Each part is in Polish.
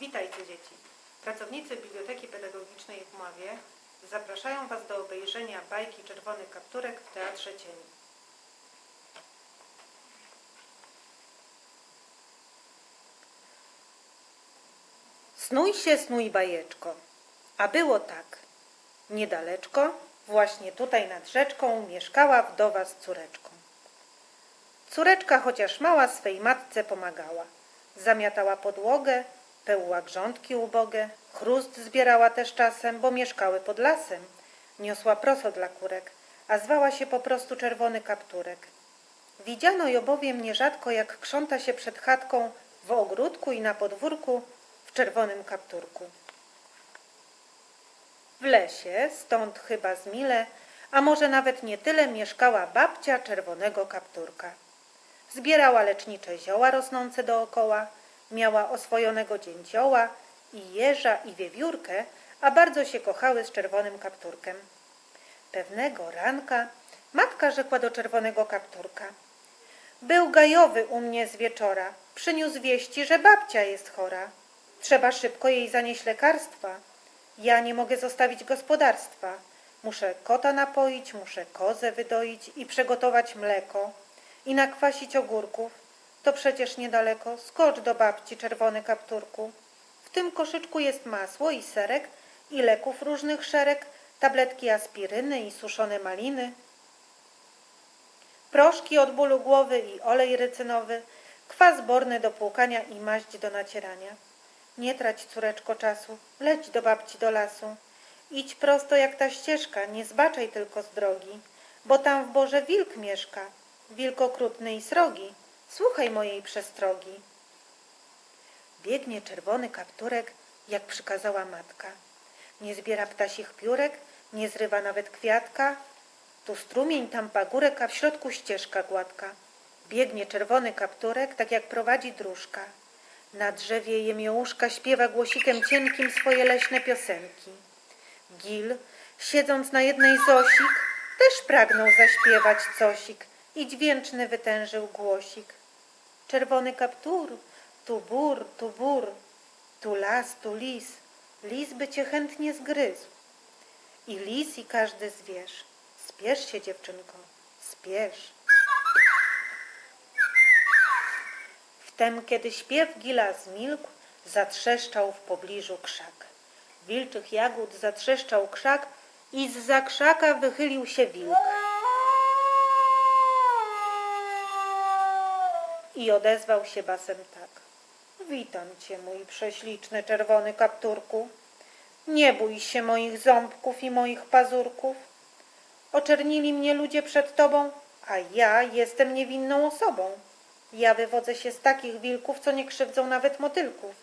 Witajcie dzieci. Pracownicy Biblioteki Pedagogicznej w Mławie zapraszają Was do obejrzenia bajki Czerwony Kapturek w Teatrze Cieni. Snuj się, snuj bajeczko. A było tak. Niedaleczko, właśnie tutaj nad rzeczką, mieszkała wdowa z córeczką. Córeczka, chociaż mała, swej matce pomagała. Zamiatała podłogę, pełła grządki ubogie, chrust zbierała też czasem, bo mieszkały pod lasem. Niosła proso dla kurek, a zwała się po prostu czerwony kapturek. Widziano ją bowiem nierzadko, jak krząta się przed chatką w ogródku i na podwórku w czerwonym kapturku. W lesie, stąd chyba z mile, a może nawet nie tyle, mieszkała babcia czerwonego kapturka. Zbierała lecznicze zioła rosnące dookoła, miała oswojonego dzięcioła i jeża i wiewiórkę, a bardzo się kochały z czerwonym kapturkiem. Pewnego ranka matka rzekła do czerwonego kapturka. Był gajowy u mnie z wieczora, przyniósł wieści, że babcia jest chora. Trzeba szybko jej zanieść lekarstwa. Ja nie mogę zostawić gospodarstwa. Muszę kota napoić, muszę kozę wydoić i przygotować mleko i nakwasić ogórków. To przecież niedaleko. Skocz do babci, czerwony kapturku. W tym koszyczku jest masło i serek i leków różnych szereg, tabletki aspiryny i suszone maliny, proszki od bólu głowy i olej rycynowy, kwas borny do płukania i maść do nacierania. Nie trać, córeczko, czasu, leć do babci do lasu. Idź prosto jak ta ścieżka, nie zbaczaj tylko z drogi, bo tam w Boże wilk mieszka, wilk okrutny i srogi. Słuchaj mojej przestrogi. Biegnie czerwony kapturek, jak przykazała matka. Nie zbiera ptasich piórek, nie zrywa nawet kwiatka. Tu strumień, tam pagórek, a w środku ścieżka gładka. Biegnie czerwony kapturek, tak jak prowadzi dróżka. Na drzewie jemiołuszka śpiewa głosikiem cienkim swoje leśne piosenki. Gil, siedząc na jednej z osik, też pragnął zaśpiewać cosik i dźwięczny wytężył głosik. Czerwony kaptur, tu bur, tu bur, tu las, tu lis, lis by cię chętnie zgryzł. I lis, i każdy zwierz. Spiesz się, dziewczynko, spiesz. Wtem, kiedy śpiew Gila zmilkł, zatrzeszczał w pobliżu krzak. Wilczych jagód zatrzeszczał krzak i z za krzaka wychylił się wilk. I odezwał się basem tak. Witam cię, mój prześliczny czerwony kapturku. Nie bój się moich ząbków i moich pazurków. Oczernili mnie ludzie przed tobą, a ja jestem niewinną osobą. Ja wywodzę się z takich wilków, co nie krzywdzą nawet motylków.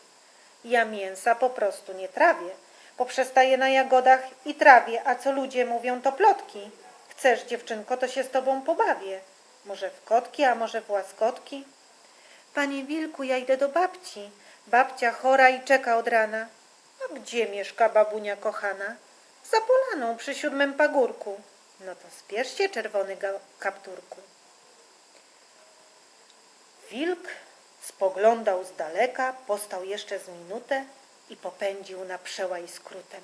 Ja mięsa po prostu nie trawię, poprzestaję na jagodach i trawię, a co ludzie mówią, to plotki. Chcesz, dziewczynko, to się z tobą pobawię. Może w kotki, a może w łaskotki? Panie wilku, ja idę do babci. Babcia chora i czeka od rana. A gdzie mieszka babunia kochana? Za polaną przy siódmym pagórku. No to spiesz się, czerwony kapturku. Wilk spoglądał z daleka, postał jeszcze z minutę i popędził na przełaj skrótem.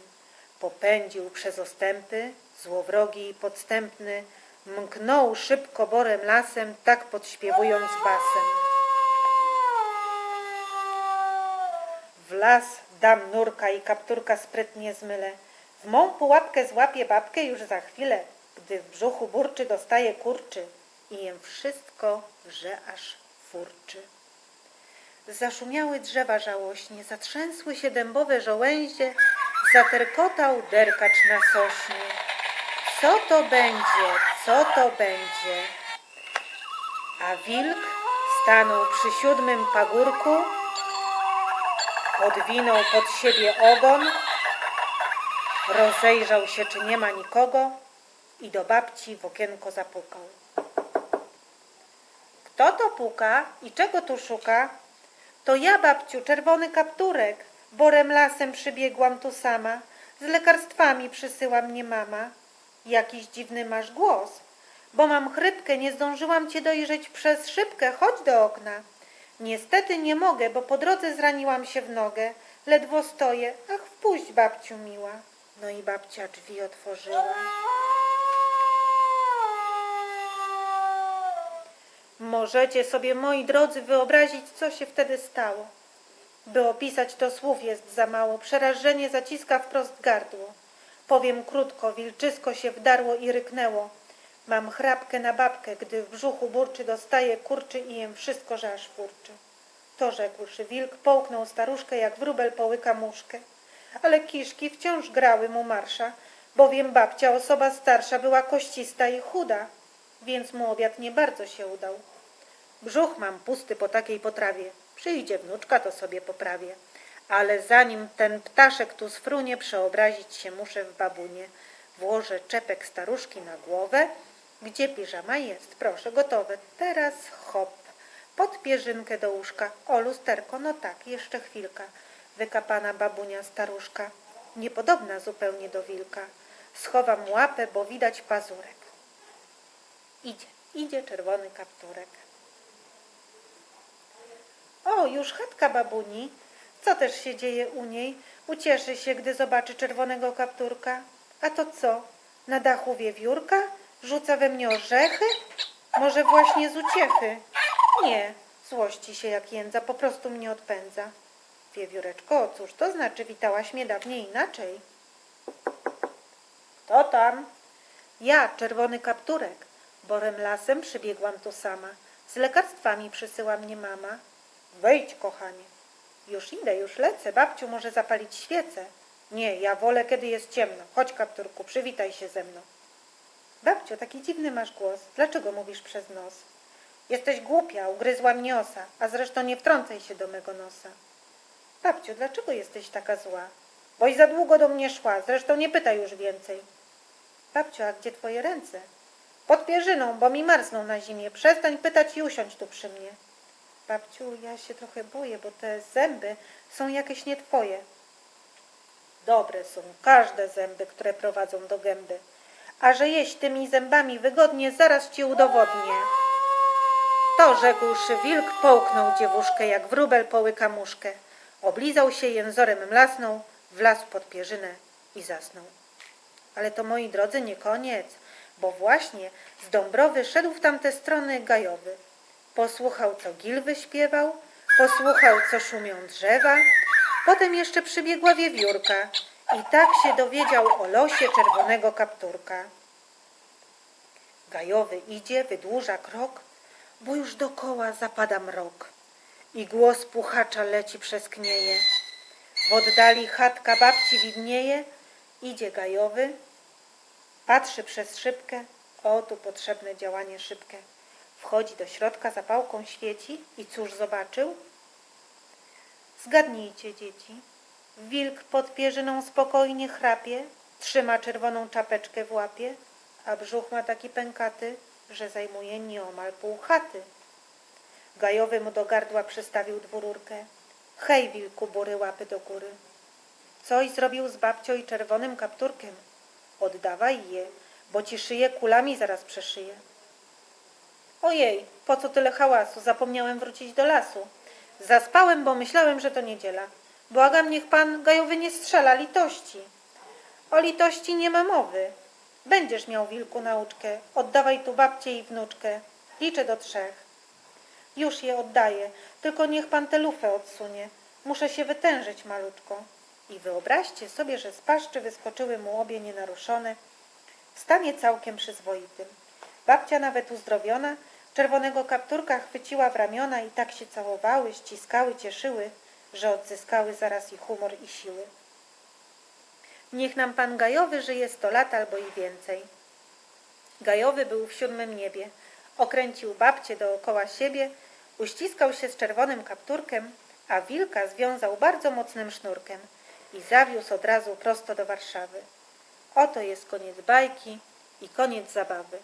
Popędził przez ostępy, złowrogi i podstępny, mknął szybko borem lasem, tak podśpiewując basem. W las dam nurka i kapturka sprytnie zmylę. W mą pułapkę złapię babkę już za chwilę, gdy w brzuchu burczy dostaje kurczy i jem wszystko, że aż furczy. Zaszumiały drzewa żałośnie, zatrzęsły się dębowe żołęzie, zaterkotał derkacz na sośnie. Co to będzie, co to będzie? A wilk stanął przy siódmym pagórku, Podwinął pod siebie ogon, rozejrzał się, czy nie ma nikogo i do babci w okienko zapukał. Kto to puka i czego tu szuka? To ja, babciu, czerwony kapturek. Borem lasem przybiegłam tu sama. Z lekarstwami przysyła mnie mama. Jakiś dziwny masz głos. Bo mam chrypkę, nie zdążyłam cię dojrzeć przez szybkę. Chodź do okna. Niestety nie mogę, bo po drodze zraniłam się w nogę. Ledwo stoję. Ach, wpuść, babciu miła. No i babcia drzwi otworzyła. Możecie sobie, moi drodzy, wyobrazić, co się wtedy stało. By opisać to słów jest za mało. Przerażenie zaciska wprost gardło. Powiem krótko, wilczysko się wdarło i ryknęło. Mam chrapkę na babkę, gdy w brzuchu burczy, dostaje kurczy i jem wszystko, że aż furczy. To rzekłszy wilk, połknął staruszkę, jak wróbel połyka muszkę. Ale kiszki wciąż grały mu marsza, bowiem babcia, osoba starsza, była koścista i chuda, więc mu obiad nie bardzo się udał. Brzuch mam pusty po takiej potrawie. Przyjdzie wnuczka, to sobie poprawię. Ale zanim ten ptaszek tu sfrunie, przeobrazić się muszę w babunie. Włożę czepek staruszki na głowę. Gdzie piżama jest? Proszę, gotowe. Teraz hop. Pod pierzynkę do łóżka. O, lusterko, no tak, jeszcze chwilka. Wykapana babunia staruszka. Niepodobna zupełnie do wilka. Schowam łapę, bo widać pazurek. Idzie, idzie czerwony kapturek. O, już chatka babuni. Co też się dzieje u niej? Ucieszy się, gdy zobaczy czerwonego kapturka. A to co? Na dachu wiewiórka? Rzuca we mnie orzechy? Może właśnie z uciechy? Nie, złości się jak jędza, po prostu mnie odpędza. Wiewióreczko, cóż to znaczy? Witałaś mnie dawniej inaczej. Kto tam? Ja, czerwony kapturek. Borem lasem przybiegłam tu sama. Z lekarstwami przysyła mnie mama. Wejdź, kochanie. Już idę, już lecę. Babciu może zapalić świecę. Nie, ja wolę, kiedy jest ciemno. Chodź, kapturku, przywitaj się ze mną. Babciu, taki dziwny masz głos. Dlaczego mówisz przez nos? Jesteś głupia, ugryzła mnie osa, a zresztą nie wtrącaj się do mego nosa. Babciu, dlaczego jesteś taka zła? Boś za długo do mnie szła, zresztą nie pytaj już więcej. Babciu, a gdzie twoje ręce? Pod pierzyną, bo mi marzną na zimie. Przestań pytać i usiądź tu przy mnie. Babciu, ja się trochę boję, bo te zęby są jakieś nie twoje. Dobre są każde zęby, które prowadzą do gęby. A że jeść tymi zębami wygodnie, zaraz ci udowodnię. To rzekłszy wilk, połknął dziewuszkę, jak wróbel połyka muszkę. Oblizał się, jęzorem mlasnął, wlazł pod pierzynę i zasnął. Ale to, moi drodzy, nie koniec, bo właśnie z Dąbrowy szedł w tamte strony gajowy. Posłuchał, co gil wyśpiewał, posłuchał, co szumią drzewa, potem jeszcze przybiegła wiewiórka i tak się dowiedział o losie czerwonego kapturka. Gajowy idzie, wydłuża krok, bo już dokoła zapada mrok i głos puchacza leci przez knieje. W oddali chatka babci widnieje, idzie gajowy, patrzy przez szybkę, o tu potrzebne działanie szybkie. Wchodzi do środka, zapałką świeci i cóż zobaczył? Zgadnijcie, dzieci. Wilk pod pierzyną spokojnie chrapie, trzyma czerwoną czapeczkę w łapie, a brzuch ma taki pękaty, że zajmuje nieomal pół chaty. Gajowy mu do gardła przystawił dwururkę. Hej, wilku, bury łapy do góry. Coś zrobił z babcią i czerwonym kapturkiem. Oddawaj je, bo ci szyję kulami zaraz przeszyję. Ojej, po co tyle hałasu? Zapomniałem wrócić do lasu. Zaspałem, bo myślałem, że to niedziela. Błagam, niech pan gajowy nie strzela litości. O litości nie ma mowy. Będziesz miał wilku nauczkę. Oddawaj tu babcię i wnuczkę. Liczę do trzech. Już je oddaję, tylko niech pan tę lufę odsunie. Muszę się wytężyć maluczko. I wyobraźcie sobie, że z paszczy wyskoczyły mu obie nienaruszone, w stanie całkiem przyzwoitym. Babcia nawet uzdrowiona, czerwonego kapturka chwyciła w ramiona i tak się całowały, ściskały, cieszyły, że odzyskały zaraz i humor i siły. Niech nam pan Gajowy żyje sto lat albo i więcej. Gajowy był w siódmym niebie. Okręcił babcię dookoła siebie, uściskał się z czerwonym kapturkiem, a wilka związał bardzo mocnym sznurkiem i zawiózł od razu prosto do Warszawy. Oto jest koniec bajki i koniec zabawy.